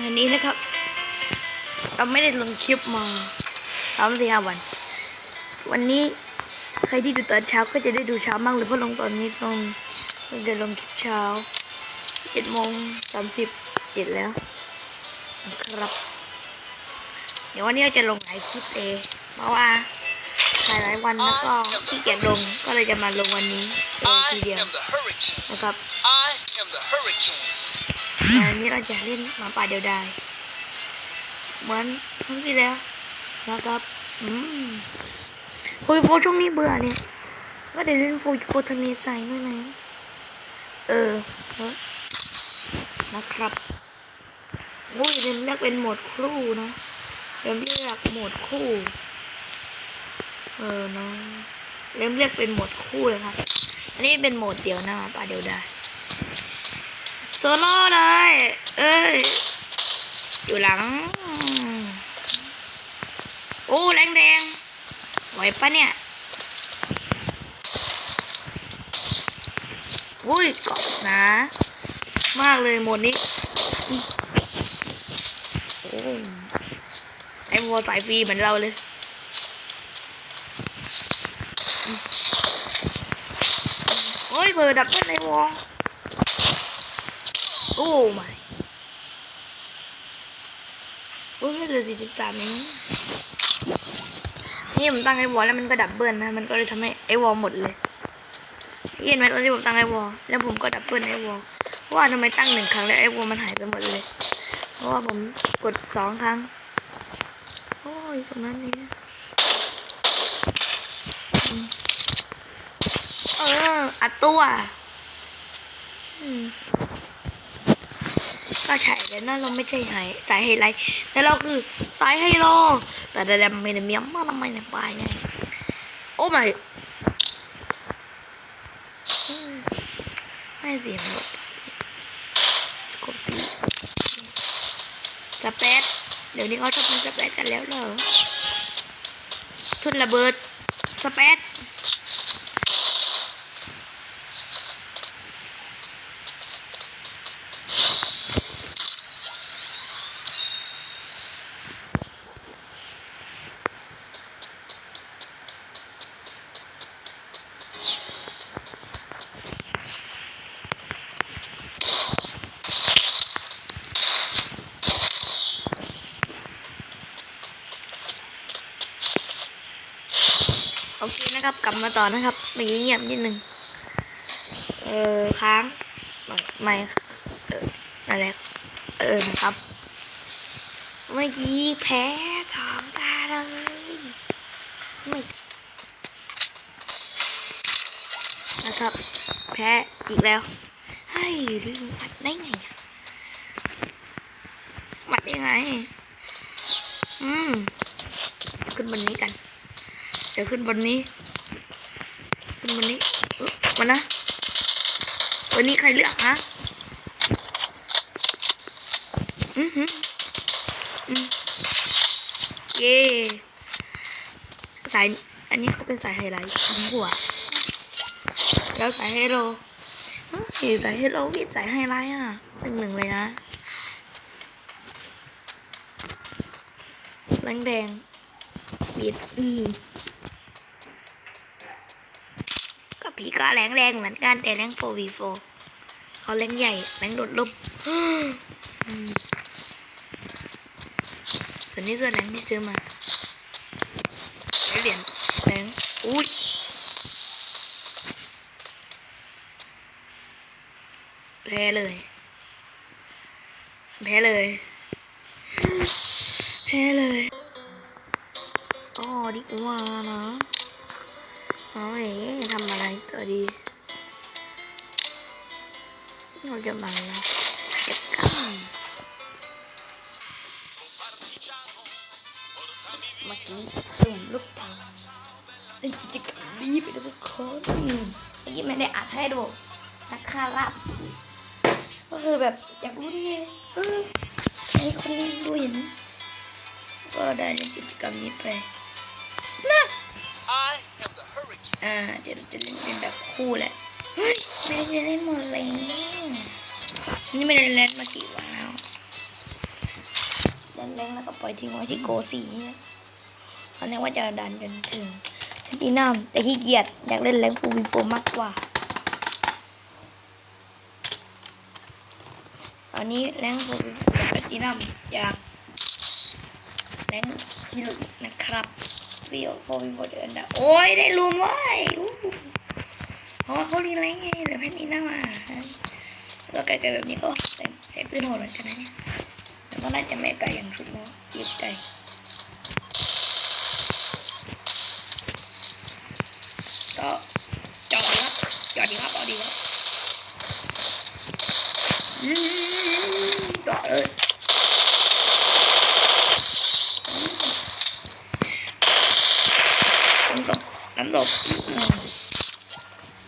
อันนี้นะครับเราไม่ได้ลงคลิปมาสามสี่ห้าวัน วันนี้ใครที่ดูตอนเช้าก็จะได้ดูเช้ามากเลยเพราะลงตอนนี้ลงเราจะลงคลิปเช้าเจ็ดโมงสามสิบเจ็ดแล้ว ครับ เดี๋ยววันนี้เราจะลงหลายคลิปเลยเพราะว่าถ่ายหลายวันแล้วก็ขี้เกียจลงก็เลยจะมาลงวันนี้เออทีเดียว am the hurricane. นะครับ วันนี้เราจะเล่นหมาป่าเดียวดายเหมือนครั้งที่แล้วนะครับอืมโฟยโฟช่วงนี้เบื่อเนี่ยก็ได้เล่นโฟโฟทะเลทรายด้วยนะเออนะครับโอ้ยเล่นเลือกเป็นโหมดคู่นะเล่นเลือกโหมดคู่เออเนาะเล่นเลือกเป็นโหมดคู่เลยครับ อันนี้เป็นโหมดเดียวนะหมาป่าเดียวดาย ซโล่เลย เอ้ย อยู่หลัง โอ้แรงแดงไหวปะเนี่ย อุ้ยเกาะนะ มากเลยหมดนี้ โอ้ไอ้วัวสายฟรีเหมือนเราเลยโอ้ยเบอร์ดับเบิลไอ้วอ โอ้ไม่โอ้ยเหลือสี่สิบสามเองนี่ผมตั้งไอ้วอลแล้วมันก็ดับเบิลนะ มันก็เลยทำให้ไอ้วอลหมดเลยเห็นไหมตอนที่ผมตั้งไอ้วอลแล้วผมก็ดับเบิลไอ้วอลเพราะว่าทำไมตั้งหนึ่งครั้งแล้วไอ้วอลมันหายไปหมดเลย เพราะว่าผมกดสองครั้ง โอ้ยตรงนั้นนี่เอออัดตัว อืม ก็ใช่แต่นั่นเราไม่ใช่ไฮสายไฮไลท์แต่เราคือสายไฮโลแต่แต่แต่ไม่ได้เมียมมาทำไมเนี่ยปลายเนี่ยโอ้ไม่ไม่เสียงหมดกดสีสเปซเดี๋ยวนี้เขาชอบทำสเปซกันแล้วเหรอทุนระเบิดสเปซ โอเค นะครับ กลับมาต่อนะครับเมื่อกี้เงียบนิดนึง เออค้างไม่ไม่เออนั่นแหละเออนะครับ เมื่อกี้แพ้สองตาเลยไม่นะครับ แพ้อีกแล้วเฮ้ยลืมปัดได้ไงปัดยังไง อืม ขึ้นบนนี้กัน เดี๋ยวขึ้นบนนี้ ขึ้นบนนี้อุ๊ยมานะ วันนี้ใครเลือกฮะอือหืออืมเย่สายอันนี้เขาเป็นสายไฮไลท์ของหัว แล้วสายไฮโลเฮ้ยสายไฮโลวิสายไฮไลท์อะ เป็นหนึ่งเลยนะแดงแดงบีดอืม ก็ ผีก็แรงแรงเหมือนกันแต่แรงโฟวีโฟเขาแรงใหญ่แรงโดดล่มอืมส่วนนี้ส่วนแรงที่ซื้อมาเหรียญแรงอุ้ยแพ้เลย แพ้เลย แพ้เลยอ๋อดีกว่านะ โอ้ยทำอะไรต่อดีเราจะมาเก็บกันเมื่อกี้สุ่มลูกทางเล่นกิจกรรมนี้ไปทุกคนเมื่อกี้ไม่ได้อัดให้ดูนะครับก็คือแบบอยากรู้ไงเออให้คนดูเห็นก็ได้เล่นกิจกรรมนี้ไป อ่า เดี๋ยวเราจะเล่นเป็นแบบคู่แหละไม่ได้เล่นหมดเลย นี่ไม่ได้เล่นมากี่วันแล้วแรงๆแล้วก็ปล่อยทิ้งไว้ที่โกสีเนี่ยตอนนี้ว่าจะดันจนถึงแพลตตินัมแต่ขี้เกียจอยากเล่นแรงฟูวิโปมากกว่า ตอนนี้แรงฟูวิโปแพลตตินัมอยากแรงฮิโรอีกนะครับ วิโอโฟวิโปเดินนะโอ้ยได้รูนไว้เพราะว่าเขาลีไรไงเหลือแพนดี้น่ามาแล้วไกลๆแบบนี้ก็ใส่ใส่ปืนโหดแล้วใช่ไหมเนี่ยแต่ก็น่าจะไม่ไกลอย่างชุดนะจีบใจก็จอดครับจอดดีครับจอดดีครับอืมจอดเลยน้ำตกน้ำ ตอืม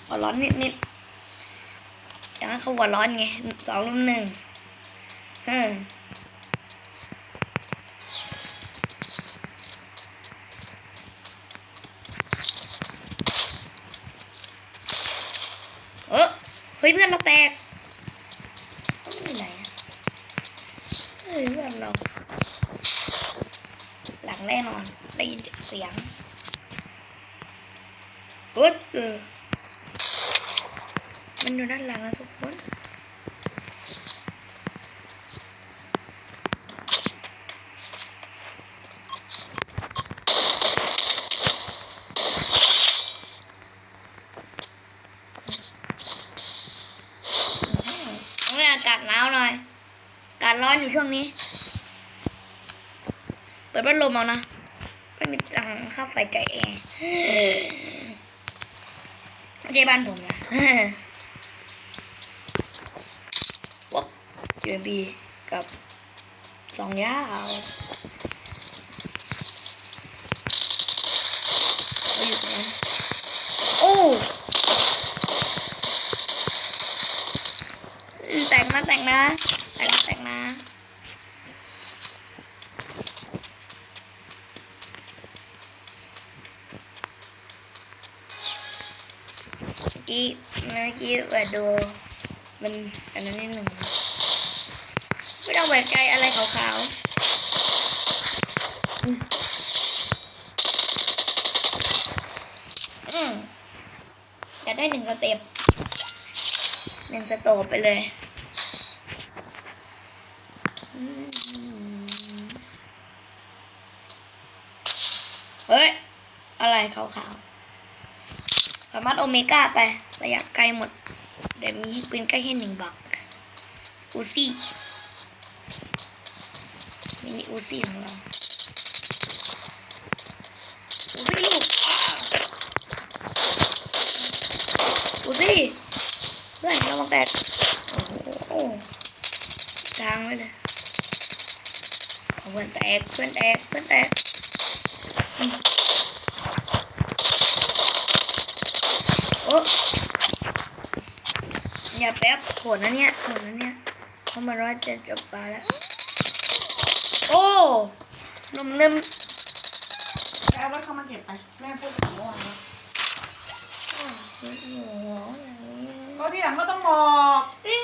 หัวร้อนนิดนิดๆอย่างนั้นเขาหัวร้อนไงสองรุ่มหนึ่งเออเออเฮ้ยเพื่อนเราแตกอยู่ไหนเฮ้ยเพื่อนเรา หลังแน่นอน ได้ยินเสียง ปุ๊บเออมันอยู่ด้านหลังนะทุกคนองเล่นอากาศหนาวหน่อยอากาศร้อนอยู่ช่วงนี้ เปิดพัดลมเอานะ ไม่มีตังค่าไฟไก่แอร์ ไม่ใช่บ้านผมนะวับยูเอ็มบีกับสองยาวเราอยู่ตรงนั้นโอ้แต่งนะแต่งนะแต่งนะแต่งนะ กี้เปิดดู มันอันนั้นนิดหนึ่งไม่ต้องแบกใจอะไรขาวๆอืมอืมจะได้หนึ่งสเต็ปหนึ่งสโตปไปเลยเฮ้ย อะไรขาวๆ สามารถโอเมก้าไประยะไกลหมดเดี๋ยวมีปืนใกล้แค่หนึ่งบักอูซี่มินิอูซี่ของเราอูซี่ลูกอูซี่เพื่อนเรามาแตกโอ้โหทางไว้เลยเพื่อนแตกเพื่อนแตกเพื่อนแตก อืมโอ้อย่าแป๊บโหดนะเนี่ยโหดนะเนี่ยเขามาร้อยจะจบปลาแล้ว โอ้นมเริ่มไปเอารถเข้ามาเก็บไป แม่พูดถึงเมื่อวานแล้วโอ้โหอย่างนี้ก็ที่หลังก็ต้องบอกเอ้ย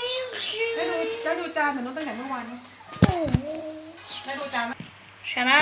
ชื่อได้ดูได้ดูจานแต่นู้นตั้งแต่เมื่อวานนะโอ้โหได้ดูจานไหมชนะ